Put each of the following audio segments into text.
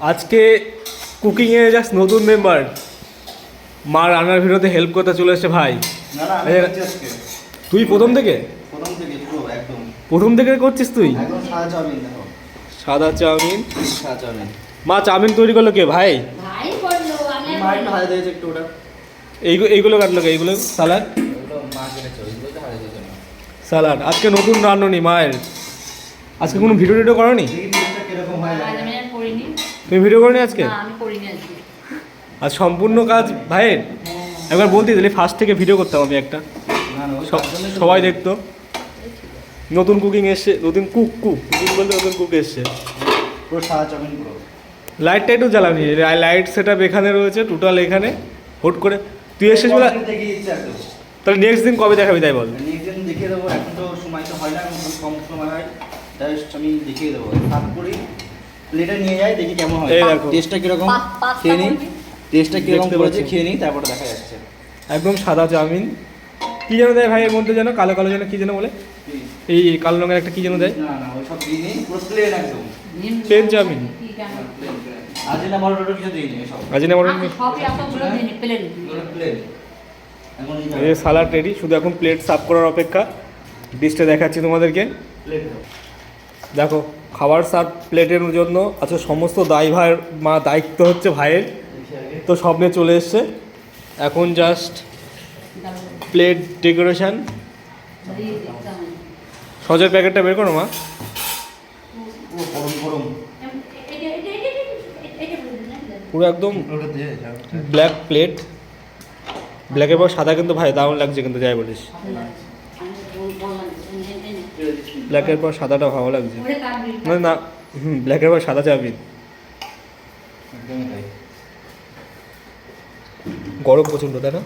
আজকে কুকিংয়ে জাস্ট নতুন মেম্বার মা রান্নার ভিডিওতে হেল্প করতে চলে এসেছে ভাই। তুই প্রথম থেকে? প্রথম থেকে পুরো একদম। প্রথম থেকে করছিস তুই? সাদা চাউমিন দেখো। সাদা চাউমিন। সাদা চাউমিন। মা চাউমিন তৈরি করল কে ভাই? এইগুলো কাটলো কে? এইগুলো সালাড সালাড আজকে নতুন রান্ননি মায়ের। আজকে কোনো ভিডিও টিডিও করো নি কীরকম হয় আজ আমি আর করিনি তুমি ভিডিও করো নি আজকে? না আমি করিনি আজকে। আর সম্পূর্ণ কাজ ভাইয়ের? একবার বলতে দিলি ফার্স্ট থেকে ভিডিও করতাম আমি একটা। সবাই দেখতো। নতুন কুকিং এসছে নতুন কুক কুক কুকিং বলতে নতুন কুক এসছে। লাইটটা একটু জ্বালানি লাইট সেট এখানে রয়েছে টোটাল এখানে। হুট করে তুই এসেছিস বলে তাহলে নেক্সট দিন কবে দেখাবি তাই বল। নেক্সট দিন দেখিয়ে দেবো এখন তো সময় তো হয় না কম সময় হয়। জাস্ট আমি দেখিয়ে দেবো। সাত করি প্লেটে নিয়ে যাই দেখি কেমন হয়। এই দেখো। টেস্টটা কীরকম? খেয়ে নিই। টেস্টটা কীরকম করেছে খেয়ে নিই তারপরে দেখা যাচ্ছে। একদম সাদা চাউমিন। কি যেন দেয় ভাই এর মধ্যে যেন? কালো কালো যেন কি যেন বলে? এই কালো রঙের একটা কি যেন দেয়? Plain chowmein. কিছু দিইনি সব প্লেন। প্লেন এই সালাড রেডি শুধু এখন প্লেট সাফ করার অপেক্ষা। ডিশটা দেখাচ্ছি তোমাদেরকে। দেখো, খাবার সার্ভ প্লেটের জন্য আচ্ছা সমস্ত দায়ভার, মা দায়িত্ব হচ্ছে ভাইয়ের তো সব নিয়ে চলে এসছে এখন জাস্ট প্লেট ডেকোরেশন। সজের প্যাকেটটা বের করো, মা? পুরো একদম ব্ল্যাক প্লেট ব্ল্যাকের পর সাদা কিন্তু ভাই দারুণ লাগছে কিন্তু, যাই বলিস ব্ল্যাকের পর সাদাটা ভালো লাগছে। কাটবি। না না হুম ব্ল্যাকের পর সাদা চাবি। গরম প্রচণ্ড তাই না?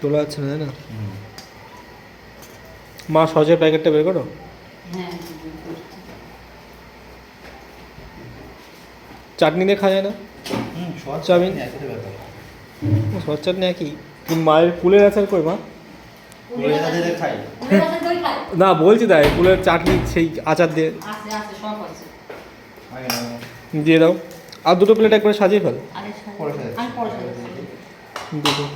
তোলা যাচ্ছে না তাই না? মা সজের প্যাকেটটা বের করো? হ্যাঁ, চাটনি দিয়ে খাওয়া যায় না? সজ চাটনি একই? মায়ের কুলের আচার কই মা। না বলছি তাই কুলের চাটনি সেই আচার দিয়ে। আছে, আছে, সব আছে। আগে না। দিয়ে দাও। আর দুটো প্লেট একবারে সাজিয়ে ফেল। আরে সাথে- পরে সাথে। আমি পরে সাথে। দুটো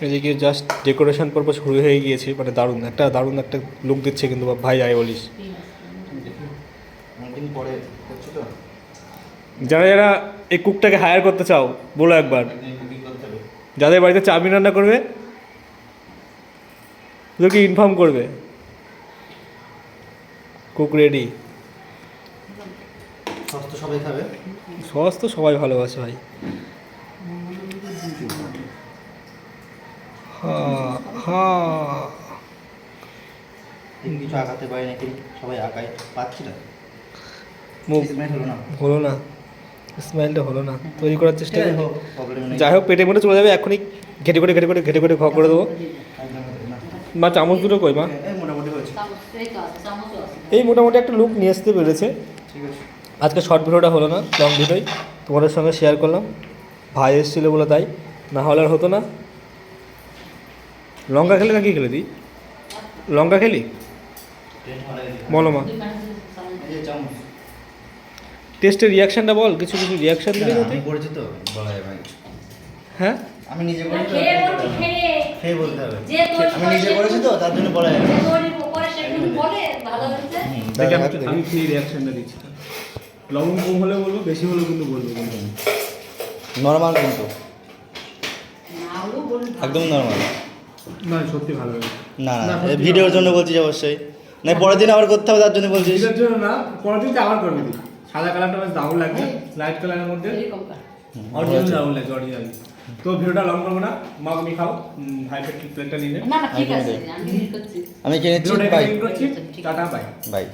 এদিকে জাস্ট ডেকোরেশন পারপাস শুরু হয়ে গিয়েছে মানে দারুণ। একটা দারুণ একটা লুক দিচ্ছে কিন্তু ভাই আই বলিস। পরে যারা যারা এই কুকটাকে হায়ার করতে চাও বলো একবার। যাদের বাড়িতে চাউমিন রান্না করবে ওদেরকে ইনফর্ম করবে। কুক রেডি সস্তা সবাই খাবে। সস তো সবাই ভালোবাসে ভাই। কিছু আঁকাতে পারি নাকি? সবাই আঁকায় পাচ্ছি না। হলো না। স্মাইলটা হলো না তৈরি করার চেষ্টা ঠিক করি। যাই হোক পেটের মধ্যে চলে যাবে এখনই ঘেটে করে ঘেটে করে ঘেটে করে ঘ করে দেবো। মা চামচ দুটো কই মা? আছে। এই মোটামুটি একটা লুক নিয়ে আসতে পেরেছে। আজকে শর্ট ভিডিওটা হলো না লং ভিডিওই তোমাদের সঙ্গে শেয়ার করলাম। ভাই এসেছিল বলে তাই। না হলে আর হতো না। লঙ্কা খেলে না কি খেলে দিই লঙ্কা খেলি? বলো মা দুই পাশে চামচ। এই যে চামচ টেস্টের রিয়াকশানটা বল কিছু কিছু রিয়াকশান দিবি না, আমি করেছি তো বলা যায় ভাই। হ্যাঁ? আমি নিজে করেছি তো খেয়ে বলতে হবে। যে আমি নিজে করেছি তো তার জন্য বলা যায় যে তৈরি করে সে কিন্তু বলে, ভালো হয়েছে। হুম, আমি দেখি। রিয়াকশানটা দিচ্ছি। লবণ কম হলে বলব বেশি হলে কিন্তু বলব কিন্তু নর্মাল কিন্তু। একদম নর্মাল না সত্যি ভালো না না, ভিডিওর। জন্য বলছিস অবশ্যই। না পরের দিন আবার করতে হবে তার জন্য বলছি। না পরের দিন আবার করবি সাদা কালারটা বেশ দারুণ লাগবে লাইট কালারের মধ্যে। অরিজিনাল দারুণ লাগছে অরিজিনাল তো ভিডিওটা লং করব না মা তুমি খাও ভাই প্লেটটা নিয়ে নে। না না ঠিক আছে আমি আমি করছি। আমি কিনে দিচ্ছি বাই। Tata bye bye